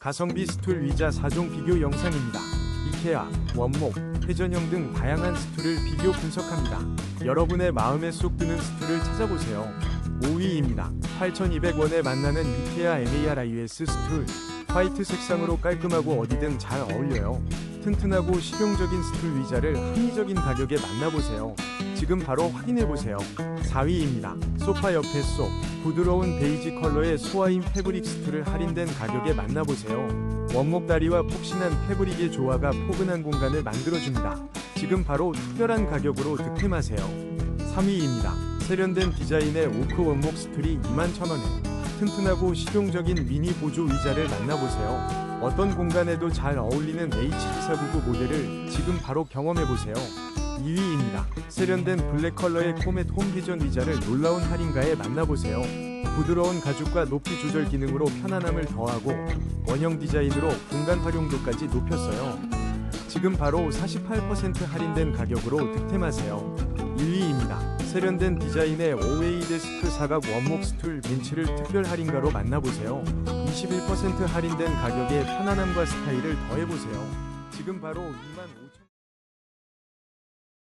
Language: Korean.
가성비 스툴 위자 4종 비교 영상입니다. 이케아, 원목, 회전형 등 다양한 스툴을 비교 분석합니다. 여러분의 마음에 쏙 드는 스툴을 찾아보세요. 5위입니다. 8,200원에 만나는 이케아 MARIUS 스툴. 화이트 색상으로 깔끔하고 어디든 잘 어울려요. 튼튼하고 실용적인 스툴 위자를 합리적인 가격에 만나보세요. 지금 바로 확인해보세요. 4위입니다. 소파 옆에 쏙 부드러운 베이지 컬러의 소아임 패브릭 스툴을 할인된 가격에 만나보세요. 원목 다리와 폭신한 패브릭의 조화가 포근한 공간을 만들어줍니다. 지금 바로 특별한 가격으로 득템하세요. 3위입니다. 세련된 디자인의 오크 원목 스툴이 21,000원에 튼튼하고 실용적인 미니 보조 의자를 만나보세요. 어떤 공간에도 잘 어울리는 H2499 모델을 지금 바로 경험해보세요. 2위입니다. 세련된 블랙 컬러의 코멧 홈비전 의자를 놀라운 할인가에 만나보세요. 부드러운 가죽과 높이 조절 기능으로 편안함을 더하고 원형 디자인으로 공간 활용도까지 높였어요. 지금 바로 48% 할인된 가격으로 득템하세요. 1위입니다. 세련된 디자인의 오웨이 데스크 사각 원목 스툴 벤츠를 특별 할인가로 만나보세요. 21% 할인된 가격에 편안함과 스타일을 더해보세요. 지금 바로 25,000원